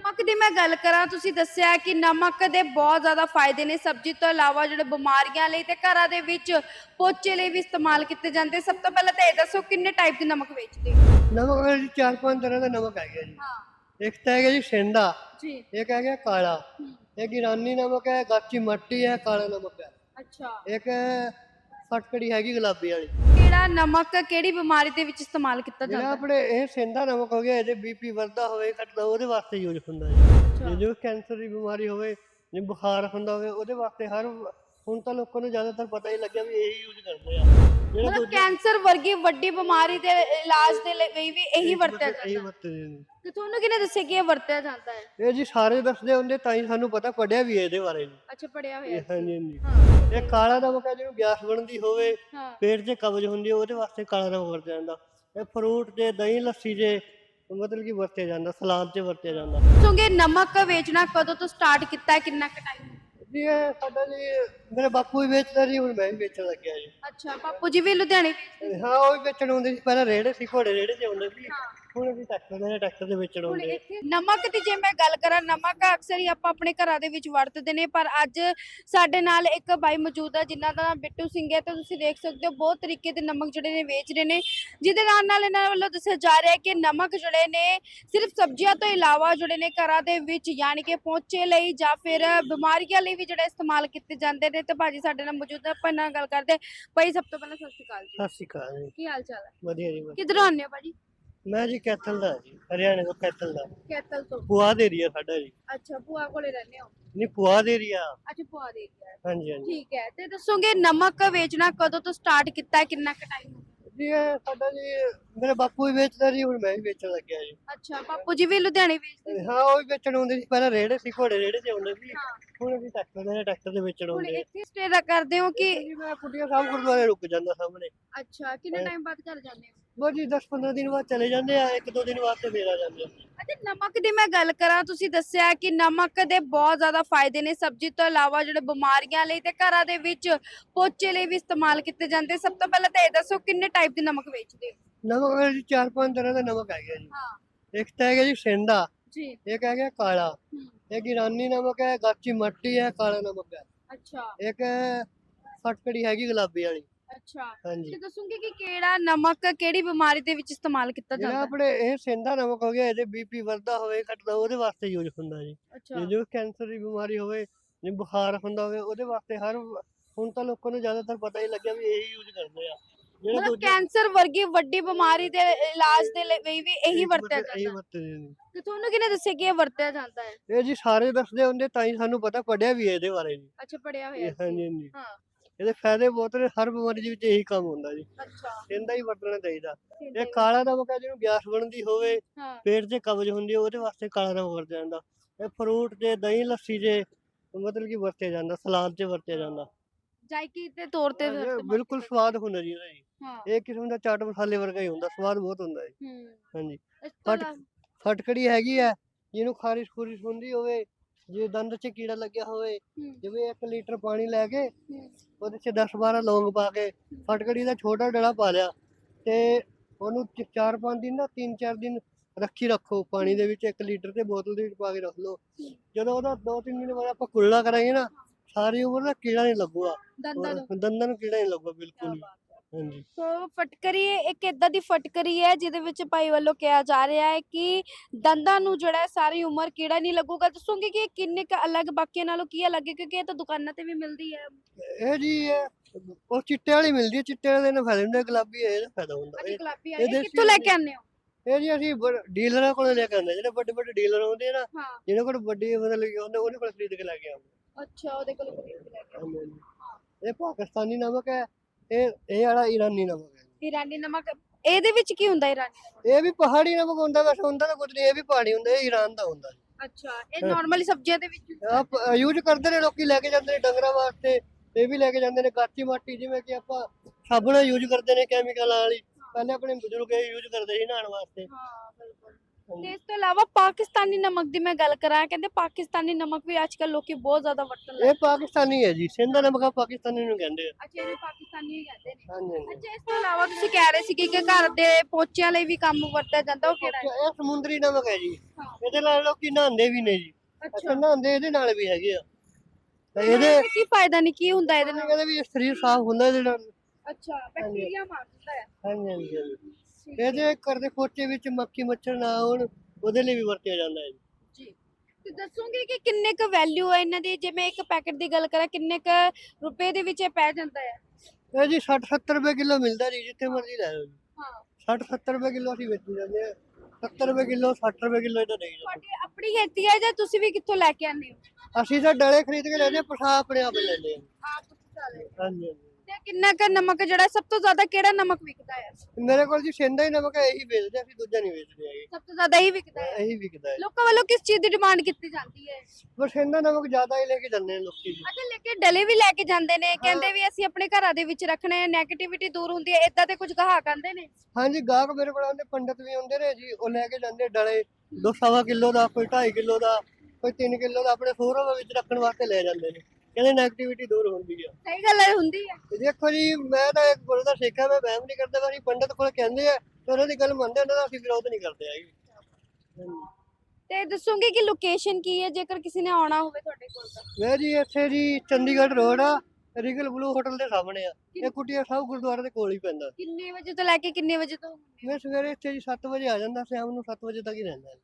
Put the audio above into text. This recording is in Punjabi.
ਨਮਕ ਦੀ ਮੈਂ ਗੱਲ ਕਰਾਂ ਤੁਸੀਂ ਦੱਸਿਆ ਕਿ ਨਮਕ ਦੇ ਬਹੁਤ ਜ਼ਿਆਦਾ ਫਾਇਦੇ ਨੇ ਸਬਜ਼ੀ ਤੋਂ ਇਲਾਵਾ ਜਿਹੜੇ ਬਿਮਾਰੀਆਂ ਲਈ ਤੇ ਘਰਾਂ ਦੇ ਵਿੱਚ ਪੋਚੇ ਲਈ ਵੀ ਇਸਤੇਮਾਲ ਕੀਤੇ ਜਾਂਦੇ। ਸਭ ਤੋਂ ਪਹਿਲਾਂ ਤਾਂ ਇਹ ਦੱਸੋ ਕਿੰਨੇ ਟਾਈਪ ਦੇ ਨਮਕ ਵੇਚਦੇ ਹੋ? ਨਮਕ ਵਿੱਚ ਚਾਰ ਪੰਜ ਤਰ੍ਹਾਂ ਦਾ ਨਮਕ ਹੈਗਾ ਜੀ। ਹਾਂ। ਇੱਕ ਤਾਂ ਹੈਗਾ ਜੀ ਸੇਂਦਾ ਜੀ। ਇੱਕ ਹੈਗਾ ਕਾਲਾ ਇੱਕ ਇਰਾਨੀ ਨਮਕ ਹੈ ਗਾਚੀ ਮੱਟੀ ਹੈ ਕਾਲਾ ਨਮਕ ਹੈ। ਅੱਛਾ। ਇੱਕ ਫਟਕੜੀ ਹੈਗੀ ਗੁਲਾਬੀ ਵਾਲੀ। ਕਿਹੜਾ ਨਮਕ ਕਿਹੜੀ ਬਿਮਾਰੀ ਦੇ ਵਿੱਚ ਇਸਤੇਮਾਲ ਕੀਤਾ ਜਿਹੜਾ ਜਾਂਦਾ? ਆਪਣੇ ਇਹ ਸੇਂਦਾ ਨਮਕ ਹੋ ਗਿਆ ਇਹਦੇ ਬੀਪੀ ਵੱਧਦਾ ਹੋਵੇ ਘਟਦਾ ਉਹਦੇ ਵਾਸਤੇ ਯੂਜ਼ ਹੁੰਦਾ ਜੀ। ਜੇ ਜੋ ਕੈਂਸਰ ਦੀ ਬਿਮਾਰੀ ਹੋਵੇ ਜੇ ਬੁਖਾਰ ਹੁੰਦਾ ਹੋਵੇ ਉਹਦੇ ਵਾਸਤੇ ਹਰ ਹੁਣ ਤਾਂ ਲੋਕਾਂ ਨੂੰ ਜ਼ਿਆਦਾਤਰ ਪਤਾ ਹੀ ਲੱਗਿਆ ਵੀ ਇਹੀ ਯੂਜ਼ ਕਰਦੇ ਆ। ਜਿਹੜਾ ਮਤਲਬ ਦੂਜਾ ਕੈਂਸਰ ਵਰਗੀ ਵੱਡੀ ਬਿਮਾਰੀ ਦੇ ਇਲਾਜ ਦੇ ਲਈ ਵੀ ਇਹੀ ਵਰਤਿਆ ਇਹੀ ਜਾਂਦਾ ਵਰਤਦੇ ਨੇ ਤੇ ਤੁਹਾਨੂੰ ਕਿਹਨੇ ਦੱਸਿਆ ਕਿ ਇਹ ਵਰਤਿਆ ਜਾਂਦਾ ਹੈ? ਇਹ ਜੀ ਸਾਰੇ ਦੱਸਦੇ ਹੁੰਦੇ ਤਾਂ ਹੀ ਸਾਨੂੰ ਪਤਾ ਪੜਿਆ ਵੀ ਹੈ ਇਹਦੇ ਬਾਰੇ। ਅੱਛਾ ਪੜਿਆ ਹੋਇਆ ਇਹ ਹਾਂਜੀ ਹਾਂਜੀ। ਹਾਂ। ਇਹ ਕਾਲਾ ਨਮਕ ਹੈ ਜਿਹਨੂੰ ਗੈਸ ਬਣਦੀ ਹੋਵੇ ਹਾਂ। ਪੇਟ 'ਚ ਕਬਜ਼ ਹੁੰਦੀ ਹੈ ਉਹਦੇ ਵਾਸਤੇ ਕਾਲਾ ਨਮਕ ਵਰਤਿਆ ਜਾਂਦਾ। ਇਹ ਫਰੂਟ ਤੇ ਦਹੀਂ ਲੱਸੀ ਜੇ ਮਤਲਬ ਕਿ ਵਰਤਿਆ ਜਾਂਦਾ ਸਲਾਦ 'ਚ ਵਰਤਿਆ ਜਾਂਦਾ। ਦੱਸੋਗੇ ਨਮਕ ਵੇਚਣਾ ਕਦੋਂ ਤੋਂ ਸਟਾਰਟ ਕੀਤਾ ਹੈ ਕਿੰਨਾ ਕੁ ਟਾਈਮ ਜੀ ਇਹ ਸਾਡਾ ਜੀ ਮੇਰੇ ਬਾਪੂ ਵੀ ਵੇਚਦਾ ਜੀ ਹੁਣ ਮੈਂ ਵੀ ਵੇਚਣ ਲੱਗਿਆ ਜੀ। ਅੱਛਾ ਬਾਪੂ ਜੀ ਵੀ ਲੁਧਿਆਣੇ ਹਾਂ ਉਹ ਵੀ ਵੇਚਣ ਆਉਂਦੇ ਸੀ ਪਹਿਲਾਂ ਰੇੜੇ ਸੀ ਘੋੜੇ ਰੇੜੇ 'ਚ ਆਉਂਦੇ ਸੀ। ਹੁਣ ਅਸੀਂ ਟਰੈਕਟਰ ਦੇ ਟਰੈਕਟਰ ਦੇ ਵੇਚਣ ਹੁਣ ਆਉਂਦੇ ਇੱਥੇ ਨਮਕ ਦੀ ਜੇ ਮੈਂ ਗੱਲ ਕਰਾਂ ਨਮਕ ਅਕਸਰ ਹੀ ਆਪਾਂ ਆਪਣੇ ਘਰਾਂ ਦੇ ਵਿੱਚ ਵਰਤਦੇ ਨੇ ਪਰ ਅੱਜ ਸਾਡੇ ਨਾਲ ਇੱਕ ਬਾਈ ਮੌਜੂਦ ਆ ਜਿਨ੍ਹਾਂ ਦਾ ਨਾਮ ਬਿੱਟੂ ਸਿੰਘ ਹੈ। ਤੇ ਤੁਸੀਂ ਦੇਖ ਸਕਦੇ ਹੋ ਬਹੁਤ ਤਰੀਕੇ ਦੇ ਨਮਕ ਜਿਹੜੇ ਨੇ ਵੇਚ ਰਹੇ ਨੇ। ਜਿਹਦੇ ਨਾਲ ਨਾਲ ਇਹਨਾਂ ਵੱਲੋਂ ਦੱਸਿਆ ਜਾ ਰਿਹਾ ਹੈ ਕਿ ਨਮਕ ਜਿਹੜੇ ਨੇ ਸਿਰਫ ਸਬਜ਼ੀਆਂ ਤੋਂ ਇਲਾਵਾ ਜਿਹੜੇ ਨੇ ਘਰਾਂ ਦੇ ਵਿੱਚ ਯਾਨੀ ਕਿ ਪੋਚੇ ਲਈ ਜਾਂ ਫਿਰ ਬਿਮਾਰੀਆਂ ਲਈ ਵੀ ਜਿਹੜੇ ਇਸਤੇਮਾਲ ਕੀਤੇ ਜਾਂਦੇ ਨੇ। ਤੇ ਭਾਜੀ ਸਾਡੇ ਨਾਲ ਮੌਜੂਦ ਹੈ ਆਪਾਂ ਇਹਨਾਂ ਨਾਲ ਗੱਲ ਕਰਦੇ ਹਾਂ। ਭਾਈ ਸਭ ਤੋਂ ਪਹਿਲਾਂ ਸਤਿ ਸ਼੍ਰੀ ਅਕਾਲ ਜੀ। ਸਤਿ ਸ਼੍ਰੀ ਅਕਾਲ ਜੀ। ਕੀ ਹਾਲ ਚਾਲ ਹੈ? ਵਧੀਆ ਜੀ ਵਧੀਆ। ਕਿੱਧਰੋਂ ਆਉਂਦੇ ਹੋ ਭਾਜੀ? ਮੈਂ ਜੀ ਕੈਥਲ ਦਾ ਜੀ ਹਰਿਆਣੇ ਤੋਂ ਕੈਥਲ ਦਾ। ਕੈਤਲ ਤੋਂ? ਪੁਆ ਦੇ ਏਰੀਆ ਸਾਡਾ ਜੀ। ਅੱਛਾ ਭੂਆ ਕੋਲੇ ਰਹਿੰਦੇ ਹੋ? ਨਹੀਂ ਪੁਆ ਦੇ ਏਰੀਆ। ਅੱਛਾ ਭੂਆ ਦੇ ਏਰੀਆ ਹਾਂਜੀ ਹਾਂਜੀ। ਠੀਕ ਹੈ ਤੇ ਦੱਸੋਗੇ ਨਮਕ ਵੇਚਣਾ ਕਦੋਂ ਤੋਂ ਸਟਾਰਟ ਕੀਤਾ ਹੈ ਕਿੰਨਾ ਕੁ ਟਾਈਮ ਜੀ ਇਹ ਸਾਡਾ ਜੀ ਮੇਰੇ ਬਾਪੂ ਵੀ ਵੇਚਦਾ ਜੀ ਹੁਣ ਮੈਂ ਵੀ ਵੇਚਣ ਲੱਗਿਆ ਜੀ। ਅੱਛਾ ਬਾਪੂ ਜੀ ਵੀ ਲੁਧਿਆਣੇ ਵੇਚਦੇ ਸੀ। ਹਾਂ ਉਹ ਵੀ ਵੇਚਣ ਆਉਂਦੇ ਸੀ ਪਹਿਲਾਂ ਰੇੜੇ ਸੀ ਘੋੜੇ ਰੇੜੇ 'ਚ ਆਉਂਦੇ ਸੀ। ਹਾਂ। ਹੁਣ ਅਸੀਂ ਟਰੈਕਟਰ ਦੇ ਟਰੈਕਟਰ ਦੇ ਵੇਚਣ ਹੁਣ ਆਉਂਦੇ ਇੱਥੇ ਸਟੇ ਦਾ ਕਰਦੇ ਹੋ ਕਿ ਜੀ ਮੈਂ ਕੁਟੀਆ ਸਾਹਿਬ ਗੁਰਦੁਆਰੇ ਰੁਕ ਜਾਂਦਾ ਸਾਹਮਣੇ। ਅੱਛਾ ਕਿੰਨੇ ਟਾਈਮ ਬਾਅਦ ਘਰ ਜਾਂਦੇ ਹੋ? ਬਸ ਜੀ 10 15 ਦਿਨ ਬਾਅਦ ਚਲੇ ਜਾਂਦੇ ਆ ਇੱਕ ਦੋ ਦਿਨ ਵਾਸਤੇ ਫੇਰ ਆ ਜਾਂਦੇ ਆ। ਅੱਛਾ ਨਮਕ ਦੀ ਮੈਂ ਗੱਲ ਕਰਾਂ ਤੁਸੀਂ ਦੱਸਿਆ ਕਿ ਨਮਕ ਦੇ ਬਹੁਤ ਜ਼ਿਆਦਾ ਫਾਇਦੇ ਨੇ ਸਬਜ਼ੀ ਤੋਂ ਇਲਾਵਾ ਜਿਹੜੇ ਬਿਮਾਰੀਆਂ ਲਈ ਤੇ ਘਰਾਂ ਦੇ ਵਿੱਚ ਪੋਚੇ ਲਈ ਵੀ ਇਸਤੇਮਾਲ ਕੀਤੇ ਜਾਂਦੇ। ਸਭ ਤੋਂ ਪਹਿਲਾਂ ਤਾਂ ਇਹ ਦੱਸੋ ਕਿੰਨੇ ਟਾਈਪ ਦੇ ਨਮਕ ਵੇਚਦੇ ਹੋ? ਨਮਕ ਵਿੱਚ ਜੀ ਚਾਰ ਪੰਜ ਤਰ੍ਹਾਂ ਦਾ ਨਮਕ ਹੈਗਾ ਜੀ। ਹਾਂ। ਇੱਕ ਤਾਂ ਹੈਗਾ ਜੀ ਸੇਂਦਾ ਜੀ। ਇੱਕ ਹੈਗਾ ਕਾਲਾ ਇੱਕ ਇਰਾਨੀ ਨਮਕ ਹੈ ਗਾਚੀ ਮੱਟੀ ਹੈ ਕਾਲਾ ਨਮਕ ਹੈ। ਅੱਛਾ। ਇੱਕ ਫਟਕੜੀ ਹੈਗੀ ਗੁਲਾਬੀ ਵਾਲੀ। ਅੱਛਾ। ਹਾਂਜੀ। ਤੇ ਦੱਸੂਗੀ ਕਿ ਕਿਹੜਾ ਨਮਕ ਕਿਹੜੀ ਬਿਮਾਰੀ ਦੇ ਵਿੱਚ ਇਸਤੇਮਾਲ ਕੀਤਾ ਜਿਹੜਾ ਜਾਂਦਾ? ਹੈ? ਆਪਣੇ ਇਹ ਸੇਂਦਾ ਨਮਕ ਹੋ ਗਿਆ ਇਹਦੇ ਬੀਪੀ ਵੱਧਦਾ ਹੋਵੇ ਘਟਦਾ ਉਹਦੇ ਵਾਸਤੇ ਯੂਜ਼ ਹੁੰਦਾ ਜੀ। ਅੱਛਾ। ਜੇ ਜੋ ਕੈਂਸਰ ਦੀ ਬਿਮਾਰੀ ਹੋਵੇ ਜੇ ਬੁਖਾਰ ਹੁੰਦਾ ਹੋਵੇ ਉਹਦੇ ਵਾਸਤੇ ਹਰ ਹੁਣ ਤਾਂ ਲੋਕਾਂ ਨੂੰ ਜ਼ਿਆਦਾਤਰ ਪਤਾ ਹੀ ਲੱਗਿਆ ਵੀ ਇਹੀ ਯੂਜ਼ ਕਰਦੇ ਆ। ਜਿਹੜਾ ਮਤਲਬ ਦੂਜਾ ਕੈਂਸਰ ਵਰਗੀ ਵੱਡੀ ਬਿਮਾਰੀ ਦੇ ਇਲਾਜ ਦੇ ਲਈ ਵੀ ਇਹੀ ਵਰਤਿਆ ਇਹੀ ਜਾਂਦਾ। ਹੈ। ਵਰਤਦੇ ਨੇ ਤੇ ਤੁਹਾਨੂੰ ਕਿਹਨੇ ਦੱਸਿਆ ਕਿ ਇਹ ਵਰਤਿਆ ਜਾਂਦਾ ਹੈ? ਇਹ ਜੀ ਸਾਰੇ ਦੱਸਦੇ ਹੁੰਦੇ ਤਾਂ ਹੀ ਸਾਨੂੰ ਪਤਾ ਪੜਿਆ ਵੀ ਹੈ ਇਹਦੇ ਬਾਰੇ ਜੀ। ਅੱਛਾ ਪੜਿਆ ਇਹ ਹੋਇਆ ਹਾਂਜੀ ਹਾਂਜੀ। ਹਾਂ। ਇਹਦੇ ਫਾਇਦੇ ਬਹੁਤ ਨੇ ਹਰ ਬਿਮਾਰੀ ਦੇ ਵਿੱਚ ਇਹੀ ਕੰਮ ਹੁੰਦਾ ਜੀ। ਅੱਛਾ। ਇਹਦਾ ਹੀ ਵਰਤਣਾ ਚਾਹੀਦਾ। ਇਹ। ਕਾਲਾ ਨਮਕ ਹੈ ਜਿਹਨੂੰ ਗੈਸ ਬਣਦੀ ਹੋਵੇ ਪੇਟ 'ਚ ਕਬਜ਼ ਹੁੰਦੀ ਹੈ ਉਹਦੇ ਵਾਸਤੇ ਕਾਲਾ ਨਮਕ ਵਰਤਿਆ ਜਾਂਦਾ। ਇਹ ਫਰੂਟ ਤੇ ਦਹੀਂ ਲੱਸੀ ਜੇ ਮਤਲਬ ਕਿ ਵਰਤਿਆ ਜਾਂਦਾ ਸਲਾਦ 'ਚ ਵਰਤਿਆ ਜਾਂਦਾ। ਜਾਇਕੀ ਦੇ ਤੌਰ ਤੇ ਬਿਲਕੁਲ ਸਵਾਦ ਹੁੰਦਾ ਜੀ ਇਹਦਾ ਇਹ ਕਿਸਮ ਦਾ ਚਾਟ ਮਸਾਲੇ ਵਰਗਾ ਹੀ ਹੁੰਦਾ ਸਵਾਦ ਬਹੁਤ ਹੁੰਦਾ ਜੀ। ਹਾਂਜੀ। ਫਟਕੜੀ ਹੈਗੀ ਹੈ ਜਿਹਨੂੰ ਖਾਰਿਸ਼ ਖੁਰਿਸ਼ ਹੁੰਦੀ ਹੋਵੇ ਜੇ ਦੰਦ 'ਚ ਕੀੜਾ ਲੱਗਿਆ ਹੋਵੇ ਜਿਵੇਂ 1 ਲੀਟਰ ਪਾਣੀ ਲੈ ਕੇ ਉਹਦੇ 'ਚ 10 12 ਲੌਂਗ ਪਾ ਕੇ ਫਟਕੜੀ ਦਾ ਛੋਟਾ ਡੜਾ ਪਾ ਲਿਆ ਤੇ ਉਹਨੂੰ 4-5 ਦਿਨ ਨਾ 3-4 ਦਿਨ ਰੱਖੀ ਰੱਖੋ। ਪਾਣੀ ਦੇ ਵਿੱਚ 1 ਲੀਟਰ ਤੇ ਬੋਤਲ ਦੇ ਵਿੱਚ ਪਾ ਕੇ ਰੱਖ ਲਓ। ਜਦੋਂ ਉਹਦਾ 2-3 ਦਿਨ ਬਾਅਦ ਆਪਾਂ ਕੁੱਲਾ ਕਰਾਂਗੇ ਨਾ ਸਾਰੀ ਉਮਰ ਦਾ ਕੀੜਾ ਨਹੀਂ ਲੱਗੂਗਾ। ਦੰਦਾਂ ਨੂੰ। ਕੀੜਾ ਨਹੀਂ ਲੱਗੂਗਾ ਬਿਲਕੁਲ। ਹਾਂਜੀ। ਸੋ ਫਟਕਰੀ ਇੱਕ ਇਦਾਂ ਦੀ ਫਟਕਰੀ ਹੈ ਜਿਹਦੇ ਵਿੱਚ ਭਾਈ ਵੱਲੋਂ ਕਿਹਾ ਜਾ ਰਿਹਾ ਹੈ ਕਿ ਦੰਦਾਂ ਨੂੰ ਜਿਹੜਾ ਹੈ ਸਾਰੀ ਉਮਰ ਕੀੜਾ ਨਹੀਂ ਲੱਗੂਗਾ। ਦੱਸੋਗੇ ਕਿ ਇਹ ਕਿੰਨੇ ਕ ਅਲੱਗ ਬਾਕੀਆਂ ਨਾਲੋਂ ਕੀ ਅਲੱਗ ਹੈ? ਕਿਉਂਕਿ ਇਹ ਤਾਂ ਦੁਕਾਨਾਂ ਤੇ ਵੀ ਮਿਲਦੀ ਹੈ। ਇਹ ਜੀ ਇਹ ਉਹ ਚਿੱਟੇ ਵਾਲੀ ਮਿਲਦੀ ਹੈ ਚਿੱਟੇ ਵਾਲੇ ਨਾਲ ਫਾਇਦਾ ਹੁੰਦਾ ਗੁਲਾਬੀ ਇਹਦਾ ਫਾਇਦਾ ਹੁੰਦਾ। ਅੱਛਾ ਇਹ- ਗੁਲਾਬੀ ਇਹ ਕਿੱਥੋਂ ਲੈ ਕੇ ਆਉਂਦੇ ਹੋ? ਇਹ ਜੀ ਅਸੀਂ ਡੀਲਰਾਂ ਕੋਲੋਂ ਲੈ ਕੇ ਆਉਂਦੇ ਜਿਹੜੇ ਵੱਡੇ ਵੱਡੇ ਡੀਲਰ ਹੁੰਦੇ ਆ ਨਾ ਹਾਂ। ਜਿਹਨਾਂ ਕੋਲ ਵੱਡੀ ਮਤਲਬ ਕਿ ਉਹਨੇ ਉਹਦੇ ਕੋਲ ਖਰੀਦ ਕੇ ਲੈ ਕੇ ਆਉਂਦੇ ਅੱਛਾ ਉਹਦੇ ਕੋਲ ਖਰੀਦ ਕੇ ਲੈ ਕੇ ਆਉਂਦੇ। ਇਹ ਪਾਕਿਸਤਾਨੀ ਨਮਕ ਹੈ। ਇਹ ਇਹ ਵਾਲਾ ਈਰਾਨੀ ਨਮਕ ਹੈ। ਇਰਾਨੀ ਨਮਕ ਇਹਦੇ ਵਿੱਚ ਕੀ ਹੁੰਦਾ ਇਰਾਨੀ ਨਮਕ? ਇਹ ਵੀ ਪਹਾੜੀ ਨਮਕ ਹੁੰਦਾ ਵੈਸੇ ਹੁੰਦਾ ਤਾਂ ਕੁਝ ਨਹੀਂ ਇਹ ਵੀ ਪਹਾੜੀ ਹੁੰਦਾ ਇਹ ਈਰਾਨ ਦਾ ਹੁੰਦਾ। ਅੱਛਾ ਇਹ ਨਾਰਮਲੀ ਸਬਜ਼ੀਆਂ ਦੇ ਵਿੱਚ ਆਪ ਯੂਜ਼ ਕਰਦੇ ਨੇ ਲੋਕੀ ਲੈ ਕੇ ਜਾਂਦੇ ਨੇ ਡੰਗਰਾਂ ਵਾਸਤੇ ਇਹ ਵੀ ਲੈ ਕੇ ਜਾਂਦੇ ਨੇ ਗਾਚੀ ਮਾਟੀ ਜਿਵੇਂ ਕਿ ਆਪਾਂ ਸਾਬਣ ਯੂਜ਼ ਕਰਦੇ ਨੇ ਕੈਮੀਕਲ ਵਾਲੀ। ਪਹਿਲੇ ਆਪਣੇ ਬਜ਼ੁਰਗ ਇਹ ਯੂਜ਼ ਕਰਦੇ ਸੀ ਨਹਾਉਣ ਵਾਸਤੇ। ਹਾਂ ਬਿਲਕੁਲ। ਤੇ ਇਸ ਤੋਂ ਇਲਾਵਾ ਪਾਕਿਸਤਾਨੀ ਨਮਕ ਦੀ ਮੈਂ ਗੱਲ ਕਰਾਂ ਕਹਿੰਦੇ ਪਾਕਿਸਤਾਨੀ ਨਮਕ ਵੀ ਅੱਜ ਕੱਲ ਲੋਕੀ ਬਹੁਤ ਜ਼ਿਆਦਾ ਵਰਤਣ ਲੱਗੇ ਇਹ ਪਾਕਿਸਤਾਨੀ ਹੈ ਜੀ ਸਿੰਧ ਨਮਕ ਪਾਕਿਸਤਾਨੀ ਨੂੰ ਕਹਿੰਦੇ ਆ। ਅੱਛਾ ਇਹਨੂੰ ਪਾਕਿਸਤਾਨੀ ਹੀ ਕਹਿੰਦੇ ਨੇ। ਹਾਂਜੀ ਹਾਂਜੀ। ਅੱਛਾ ਇਸ ਤੋਂ ਇਲਾਵਾ ਤੁਸੀਂ ਕਹਿ ਰਹੇ ਸੀ ਕਿ ਘਰ ਦੇ ਪੋਚਿਆਂ ਲਈ ਵੀ ਕੰਮ ਵਰਤਿਆ ਜਾਂਦਾ ਉਹ ਕਿਹੜਾ ਹੈ? ਇਹ ਸਮੁੰਦਰੀ ਨਮਕ ਹੈ ਜੀ। ਇਹਦੇ ਨਾਲ ਲੋਕੀ ਨਹਾਉਂਦੇ ਵੀ ਨੇ ਜੀ। ਅੱਛਾ। ਨਹਾਉਂਦੇ ਇਹਦੇ ਨਾਲ ਵੀ ਹੈਗੇ ਆ। ਤੇ ਇਹਦੇ ਕੀ ਫਾਇਦਾ ਨਹੀਂ ਕੀ ਹੁੰਦਾ ਇਹਦੇ ਨਾਲ? ਕਹਿੰਦੇ ਵੀ ਸਰੀਰ ਸਾਫ਼ ਹੁੰਦਾ ਇਹਦੇ ਨਾਲ ਅੱਛਾ ਬੈਕਟੀਰੀਆ ਮਾਰ ਦਿੰਦਾ ਹੈ। ਹਾਂਜੀ ਹਾਂਜੀ। ਇਹਦੇ ਘਰ ਦੇ ਪੋਚੇ ਵਿੱਚ ਮੱਖੀ ਮੱਛਰ ਨਾ ਆਉਣ ਉਹਦੇ ਲਈ ਵੀ ਵਰਤਿਆ ਜਾਂਦਾ ਹੈ ਜੀ। ਜੀ। ਤੇ ਦੱਸੋਗੇ ਕਿ ਕਿੰਨੇ ਕ ਵੈਲਿਊ ਹੈ ਇਹਨਾਂ ਦੀ? ਜੇ ਮੈਂ ਇੱਕ ਪੈਕੇਟ ਦੀ ਗੱਲ ਕਰਾਂ ਕਿੰਨੇ ਕ ਰੁਪਏ ਦੇ ਵਿੱਚ ਇਹ ਪੈ ਜਾਂਦਾ ਹੈ? ਇਹ ਜੀ 60 70 ਰੁਪਏ ਕਿਲੋ ਮਿਲਦਾ ਜੀ ਜਿੱਥੇ ਮਰਜ਼ੀ ਲੈ ਲਓ ਜੀ। ਹਾਂ। 60 70 ਰੁਪਏ ਕਿਲੋ ਅਸੀਂ ਵੇਚੀ ਜਾਂਦੇ ਆ 70 ਰੁਪਏ ਕਿਲੋ 60 ਰੁਪਏ ਕਿਲੋ ਇਹਦਾ ਦੇਈ ਜਾਂਦੇ। ਤੁਹਾਡੀ ਆਪਣੀ ਖੇਤੀ ਹੈ ਜਾਂ ਤੁਸੀਂ ਵੀ ਕਿੱਥੋਂ ਲੈ ਕੇ ਆਉਂਦੇ ਹੋ? ਅਸੀਂ ਤਾਂ ਡਲੇ ਖਰੀਦ ਕੇ ਲੈਂਦੇ ਪਠਾ ਆਪਣੇ ਆਪ ਲੈਂਦੇ ਆ ਆਪ ਚਾਲੇ ਹਾਂਜੀ ਹਾਂਜੀ। ਤੇ ਕਿੰਨਾ ਕ ਨਮਕ ਜਿਹੜਾ ਸਭ ਤੋਂ ਜ਼ਿਆਦਾ ਕਿਹੜਾ ਨਮਕ ਵਿਕਦਾ ਹੈ ਮੇਰੇ ਕੋਲ ਜੀ ਸਿੰਦਾ ਹੀ ਨਮਕ ਹੈ ਇਹੀ ਵੇਚਦੇ ਅਸੀਂ ਦੂਜਾ ਨਹੀਂ ਵੇਚਦੇ ਹੈਗੇ। ਸਭ ਤੋਂ ਜ਼ਿਆਦਾ ਹੀ ਵਿਕਦਾ ਹੈ ਇਹੀ ਵਿਕਦਾ ਹੈ। ਲੋਕਾਂ ਵੱਲੋਂ ਕਿਸ ਚੀਜ਼ ਦੀ ਡਿਮਾਂਡ ਕੀਤੀ ਜਾਂਦੀ ਹੈ? ਪਰ ਸਿੰਦਾ ਨਮਕ ਜ਼ਿਆਦਾ ਹੀ ਲੈ ਕੇ ਜਾਂਦੇ ਨੇ ਲੋਕੀ ਜੀ। ਅੱਛਾ ਲੇਕਿਨ ਡਲੇ ਵੀ ਲੈ ਕੇ ਜਾਂਦੇ ਨੇ ਕਹਿੰਦੇ ਵੀ ਅਸੀਂ ਆਪਣੇ ਘਰਾਂ ਦੇ ਵਿੱਚ ਰੱਖਣੇ ਨੈਗੇਟਿਵਿਟੀ ਦੂਰ ਹੁੰਦੀ ਹੈ ਇਦਾਂ ਦੇ ਕੁਝ ਗਾਹਕ ਆਂਦੇ ਨੇ? ਹਾਂਜੀ ਗਾਹਕ ਮੇਰੇ ਕੋਲ ਆਉਂਦੇ ਪੰਡਤ ਵੀ ਆਉਂਦੇ ਨੇ ਜੀ ਉਹ ਲੈ ਕੇ ਜਾਂਦੇ ਡਲੇ। ਦੋ ਸਵਾ ਕਿਲੋ ਦਾ ਕੋਈ 2.5 ਕਿਲੋ ਦਾ ਕੋਈ 3 ਕਿਲੋ ਦਾ ਆਪਣੇ ਫੋਰਮ ਵਿੱਚ ਰੱਖਣ ਵਾਸਤੇ ਲੈ ਜਾਂਦੇ ਨੇ। ਕਹਿੰਦੇ ਨੈਗੇਟਿਵਿਟੀ ਦੂਰ ਹੁੰਦੀ ਆ। ਸਹੀ ਗੱਲ ਹੈ ਹੁੰਦੀ ਹੈ ਤੇ ਦੇਖੋ ਜੀ ਮੈਂ ਤਾਂ ਇੱਕ ਗੁਰੂ ਦਾ ਸਿੱਖ ਆ ਮੈਂ ਵਹਿਮ ਨਹੀਂ ਕਰਦਾ ਵਾਰੀ ਪੰਡਤ ਕੋਲ ਕਹਿੰਦੇ ਆ ਤੇ ਉਹਨਾਂ ਦੀ ਗੱਲ ਮੰਨਦੇ ਉਹਨਾਂ ਦਾ ਅਸੀਂ ਵਿਰੋਧ ਨਹੀਂ ਕਰਦੇ ਹੈਗੇ। ਹਾਂਜੀ। ਤੇ ਦੱਸੋਗੇ ਕਿ ਲੋਕੇਸ਼ਨ ਕੀ ਹੈ ਜੇਕਰ ਕਿਸੇ ਨੇ ਆਉਣਾ ਹੋਵੇ ਤੁਹਾਡੇ ਕੋਲ ਤਾਂ? ਮੈਂ ਜੀ ਇੱਥੇ ਜੀ ਚੰਡੀਗੜ੍ਹ ਰੋਡ ਆ ਰੀਗਲ ਬਲੂ ਹੋਟਲ ਦੇ ਸਾਹਮਣੇ ਆ। ਇਹ ਕੁਟੀਆ ਸਾਹਿਬ ਗੁਰਦੁਆਰੇ ਦੇ ਕੋਲ ਹੀ ਪੈਂਦਾ। ਕਿੰਨੇ ਵਜੇ ਤੋਂ ਲੈ ਕੇ ਕਿੰਨੇ ਵਜੇ ਤੋਂ ਮੈਂ ਸਵੇਰੇ ਇੱਥੇ ਜੀ 7 ਵਜੇ ਆ ਜਾਂਦਾ ਸ਼ਾਮ ਨੂੰ 7 ਵਜੇ ਤੱਕ ਹੀ ਰਹਿੰਦਾ।